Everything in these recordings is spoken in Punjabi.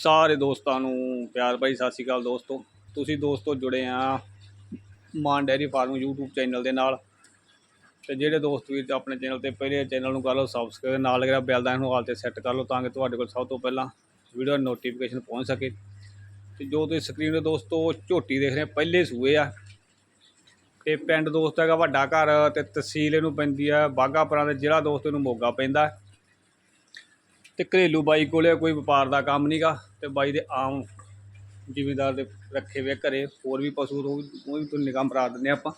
ਸਾਰੇ ਦੋਸਤਾਂ ਨੂੰ ਪਿਆਰ ਭਰੀ ਸਤਿ ਸ਼੍ਰੀ ਅਕਾਲ ਦੋਸਤੋ। ਤੁਸੀਂ ਦੋਸਤੋ ਜੁੜੇ ਆ Maan dairy farm YouTube channel ਦੇ ਨਾਲ। ਤੇ ਜਿਹੜੇ ਦੋਸਤ ਵੀਰ ਆਪਣੇ ਚੈਨਲ ਤੇ ਪਹਿਲੇ ਚੈਨਲ ਨੂੰ ਕਰ ਲਓ ਸਬਸਕ੍ਰਾਈਬ ਨਾਲ ਲੱਗਿਆ ਬੈਲ ਦਾ ਨੂੰ ਹਾਲ ਤੇ ਸੈੱਟ ਕਰ ਲਓ ਤਾਂ ਕਿ ਤੁਹਾਡੇ ਕੋਲ ਸਭ ਤੋਂ ਪਹਿਲਾਂ ਵੀਡੀਓ ਨੋਟੀਫਿਕੇਸ਼ਨ ਪਹੁੰਚ ਸਕੇ। ਤੇ ਜੋ ਤੁਸੀਂ ਸਕਰੀਨ ਤੇ ਦੋਸਤੋ ਝੋਟੀ ਦੇਖ ਰਹੇ ਪਹਿਲੇ ਸੂਏ ਆ। ਤੇ ਪਿੰਡ ਦੋਸਤ ਹੈਗਾ ਵੱਡਾ ਘਰ ਤੇ ਤਹਿਸੀਲ ਇਹਨੂੰ ਪੈਂਦੀ ਆ, ਬਾਘਾਪੁਰਾਂ ਦੇ ਜ਼ਿਲ੍ਹਾ ਦੋਸਤ ਇਹਨੂੰ ਮੋਗਾ ਪੈਂਦਾ। ਤੇ ਘਰੇਲੂ ਬਾਈ ਕੋਲੇ ਕੋਈ ਵਪਾਰ ਦਾ ਕੰਮ ਨਹੀਂਗਾ ਤੇ ਬਾਈ ਦੇ ਆਮ ਜ਼ਿਮੀਂਦਾਰ ਦੇ ਰੱਖੇ ਵੇ ਘਰੇ, ਹੋਰ ਵੀ ਪਸ਼ੂ ਉਹ ਵੀ ਉਹ ਵੀ ਤੁਹਾਨੂੰ ਨਿਗਾਹ ਮਰਾ ਦਿੰਦੇ ਆਪਾਂ।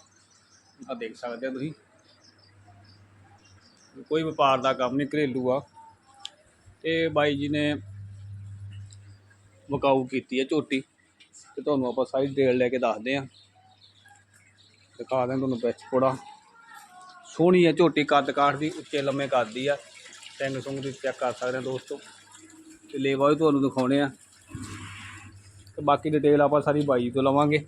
ਆ ਦੇਖ ਸਕਦੇ ਆ ਤੁਸੀਂ। ਕੋਈ ਵਪਾਰ ਦਾ ਕੰਮ ਨਹੀਂ ਘਰੇਲੂ ਆ। ਤੇ ਬਾਈ ਜੀ ਨੇ ਵਕਾਊ ਕੀਤੀ ਹੈ ਝੋਟੀ। ਤੇ ਤੁਹਾਨੂੰ ਆਪਾਂ ਸਾਰੀ ਡਿਟੇਲ ਲੈ ਕੇ ਦੱਸਦੇ ਆ। ਦਿਖਾ ਦਿਆਂ ਤੁਹਾਨੂੰ ਵਿੱਚ ਥੋੜਾ ਸੋਹਣੀ ਹੈ ਝੋਟੀ ਕੱਦ ਕਾਠ ਦੀ, ਉੱਚੇ ਲੰਮੇ ਕੱਦ ਦੀ ਆ। ਸਿੰਘ ਸੁੰਗ ਦੀ ਚੈੱਕ ਕਰ ਸਕਦੇ ਆ ਦੋਸਤੋ। ਤੇ ਲੇਵਾ ਵੀ ਤੁਹਾਨੂੰ ਦਿਖਾਉਣੇ ਆ। ਤੇ ਬਾਕੀ ਡਿਟੇਲ ਆਪਾਂ ਸਾਰੀ ਬਾਈ ਤੋਂ ਲਵਾਂਗੇ।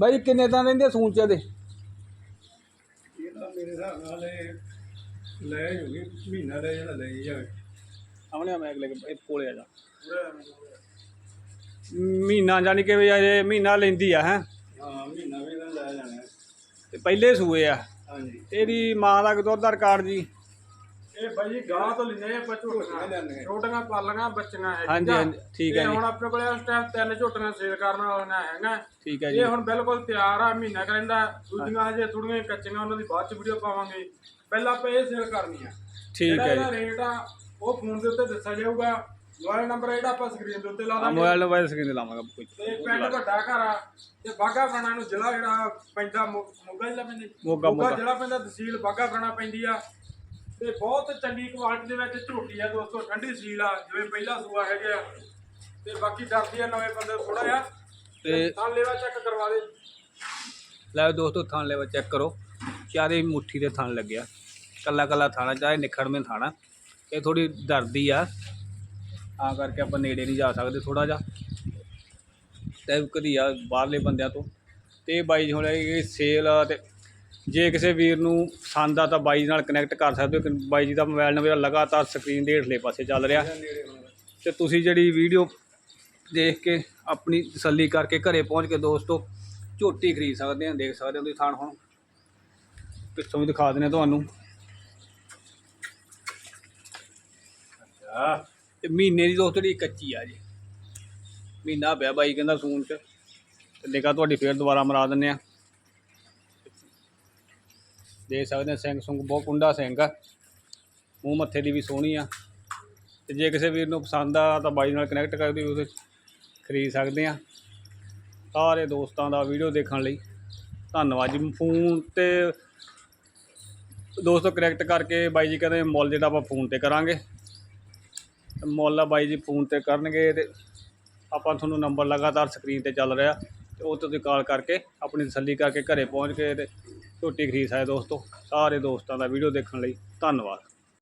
ਬਾਈ ਕਿੰਨੇ ਤਾਂ ਰਹਿੰਦੇ ਸੂਚੇ ਦੇ? ਇਹ ਤਾਂ ਮੇਰੇ ਹਿਸਾਬ ਨਾਲ ਇਹ ਲੈ ਜੂਗੀ ਮਹੀਨਾ ਲੈ ਜਿਹੜਾ ਲੈ ਜਾਵੇ। ਆਉਣੇ ਆ ਮੈਂ ਅਗਲੇ ਇਹ ਕੋਲੇ ਆ ਜਾ। ਮਹੀਨਾ ਜਾਨੀ ਕਿ ਵੀ ਅਜੇ ਮਹੀਨਾ ਲੈਂਦੀ ਆ ਹੈ? ਹਾਂ ਮਹੀਨਾ ਵੀ ਲੈ ਜਾਣਾ। ਤੇ ਪਹਿਲੇ ਸੂਏ ਆ। ਹਾਂਜੀ। ਤੇਰੀ ਮਾਂ ਦਾ ਦੁੱਧ ਦਾ ਰਿਕਾਰਡ ਜੀ। ਇਹ ਬਾਈ ਜੀ ਗਾਂ ਤੋਂ ਲੈਨੇ ਆ ਝੋਟੀਆਂ ਝੋਟੀਆਂ ਪਾਲੀਆਂ ਬੱਚੀਆਂ ਹੈ ਹਾਂਜੀ ਹਾਂਜੀ ਠੀਕ ਹੈ ਇਹ ਜੀ। ਹੁਣ ਆਪਣੇ ਕੋਲੇ ਇਸ ਟਾਈਮ ਤਿੰਨ ਝੋਟੀਆਂ ਸੇਲ ਕਰਨ ਵਾਲੀਆਂ ਹੈਗਾ ਠੀਕ ਹੈ ਜੀ। ਇਹ ਹੁਣ ਬਿਲਕੁਲ ਤਿਆਰ ਆ ਮਹੀਨਾ ਕਰੰਦਾ ਦੂਜੀਆਂ ਹਜੇ ਥੋੜੀਆਂ ਕੱਚੀਆਂ ਉਹਨਾਂ ਦੀ ਬਾਅਦ ਚ ਵੀਡੀਓ ਪਾਵਾਂਗੇ। ਪਹਿਲਾਂ ਆਪਾਂ ਇਹ ਸੇਲ ਕਰਨੀ ਆ। ਠੀਕ ਹੈ ਇਹਦਾ ਜੀ। ਰੇਟ ਆ ਉਹ ਫੋਨ ਦੇ ਉੱਤੇ ਦੱਸਿਆ ਜਾਊਗਾ। ਮੋਬਾਈਲ ਨੰਬਰ ਜਿਹੜਾ ਆਪਾਂ ਸਕਰੀਨ ਦੇ ਉੱਤੇ ਲਾ ਦਾਂਗੇ। ਮੋਬਾਈਲ ਨੰਬਰ ਸਕਰੀਨ ਤੇ ਲਾਵਾਂਗਾ ਕੋਈ। ਤੇ ਪਿੰਡ ਵੱਡਾ ਘਰ ਆ ਤੇ ਬਾਗਾ ਪੁਰਾਣਾ ਨੂੰ ਜ਼ਿਲ੍ਹਾ ਜਿਹੜਾ ਪੈਂਦਾ ਮੋ- ਮੋਗਾ ਜ਼ਿਲ੍ਹਾ ਪੈਂਦਾ ਜੀ? ਮੋਗਾ, ਮੋਗਾ। ਜ਼ਿਲ੍ਹਾ ਪੈਂਦਾ ਤਹਿਸੀਲ ਬਾਗਾ ਪੁਰਾਣਾ ਪੈਂਦੀ ਆ। ਤੇ ਬਹੁਤ ਚੰਗੀ ਕੁਆਲਿਟੀ ਦੇ ਵਿੱਚ ਝੋਟੀ ਆ ਦੋਸਤੋ ਠੰਡੀ ਸੀਲ ਆ ਜਿਵੇਂ ਪਹਿਲਾ ਸੂਆ ਹੈਗਾ ਆ। ਤੇ ਬਾਕੀ ਡਰਦੀ ਆ ਨਵੇਂ ਬੰਦੇ ਥੋੜਾ ਆ ਤੇ ਤਾਂ ਲੈਵਾ ਚੈੱਕ ਕਰਵਾ ਦੇ। ਲੈ ਦੋਸਤੋ ਥਣ ਲੈਵਾ ਚੈੱਕ ਕਰੋ। ਚਾਰੇ ਮੁੱਠੀ ਦੇ ਥਣ ਲੱਗਿਆ। ਕੱਲਾ ਕੱਲਾ ਥਾਣਾ ਚਾਹੇ ਨਿਖੜਵੇਂ ਥਾਣਾ। ਇਹ ਥੋੜੀ ਡਰਦੀ ਆ। ਆ ਕਰਕੇ ਆਪਾਂ ਨੇੜੇ ਨਹੀਂ ਜਾ ਸਕਦੇ ਥੋੜਾ ਜਿਹਾ। ਤੇ ਕਦੀ ਆ ਬਾਹਰਲੇ ਬੰਦਿਆਂ ਤੋਂ। ਤੇ ਬਾਈ ਜੀ ਹੁਣ ਇਹ ਸੇਲ ਆ ਤੇ ਜੇ ਕਿਸੇ ਵੀਰ ਨੂੰ ਪਸੰਦ ਆ ਤਾਂ ਬਾਈ ਨਾਲ ਕਨੈਕਟ ਕਰ ਸਕਦੇ ਹੋ। ਬਾਈ ਜੀ ਦਾ ਮੋਬਾਈਲ ਨੰਬਰ ਲਗਾਤਾਰ ਸਕਰੀਨ ਦੇ ਹੇਠਲੇ ਪਾਸੇ ਚੱਲ ਰਿਹਾ। ਤੇ ਤੁਸੀਂ ਜਿਹੜੀ ਵੀਡੀਓ ਦੇਖ ਕੇ ਆਪਣੀ ਤਸੱਲੀ ਕਰਕੇ ਘਰੇ ਪਹੁੰਚ ਕੇ ਦੋਸਤੋ, ਝੋਟੀ ਖਰੀਦ ਸਕਦੇ ਆ, ਦੇਖ ਸਕਦੇ ਹੋ ਤੁਸੀਂ ਥਾਣ ਹੁਣ। ਪਿੱਛੋਂ ਵੀ ਦਿਖਾ ਦਿੰਦੇ ਤੁਹਾਨੂੰ। ਅੱਛਾ। ਤੇ ਮਹੀਨੇ ਦੀ ਦੋਸਤ ਜਿਹੜੀ ਕੱਚੀ ਆ ਜੀ। ਮਹੀਨਾ ਪਿਆ ਬਾਈ ਕਹਿੰਦਾ ਸੂਨ ਚ। ਤੇ ਨਿਕਾ ਤੁਹਾਡੀ ਫੇਰ ਦੁਬਾਰਾ ਮਰਾ ਦਿੰਨੇ ਆ। ਦੇਖ ਸਕਦੇ ਆ ਸਿੰਘ ਸੁੰਗ, ਬਹੁਤ ਕੁੰਡਾ ਸਿੰਘ ਆ। ਮੂੰਹ ਮੱਥੇ ਦੀ ਵੀ ਸੋਹਣੀ ਆ। ਤੇ ਜੇ ਕਿਸੇ ਵੀਰ ਨੂੰ ਪਸੰਦ ਆ ਤਾਂ ਬਾਈ ਨਾਲ ਕਨੈਕਟ ਕਰਕੇ ਉਹਦੇ ਖਰੀਦ ਸਕਦੇ ਆ। ਸਾਰੇ ਦੋਸਤਾਂ ਦਾ ਵੀਡੀਓ ਦੇਖਣ ਲਈ। ਧੰਨਵਾਦ ਜੀ। ਫੋਨ ਤੇ ਦੋਸਤੋ ਕਨੈਕਟ ਕਰਕੇ ਬਾਈ ਜੀ ਕਹਿੰਦੇ ਮੁੱਲ ਜਿਹੜਾ ਆਪਾਂ ਫੋਨ ਤੇ ਕਰਾਂਗੇ। ਮੌਲਾ ਬਾਈ ਜੀ ਫੋਨ ਤੇ ਕਰਨਗੇ ਅਤੇ ਆਪਾਂ ਤੁਹਾਨੂੰ ਨੰਬਰ ਲਗਾਤਾਰ ਸਕਰੀਨ ਤੇ ਚੱਲ ਰਿਹਾ ਅਤੇ ਉਹ ਤੋਂ ਤੁਸੀਂ ਕਾਲ ਕਰਕੇ ਆਪਣੀ ਤਸੱਲੀ ਕਰਕੇ ਘਰ ਪਹੁੰਚ ਕੇ ਅਤੇ ਰੋਟੀ ਖਰੀਦ ਸਕਦੇ ਦੋਸਤੋ, ਸਾਰੇ ਦੋਸਤਾਂ ਦਾ ਵੀਡੀਓ ਦੇਖਣ ਲਈ ਧੰਨਵਾਦ।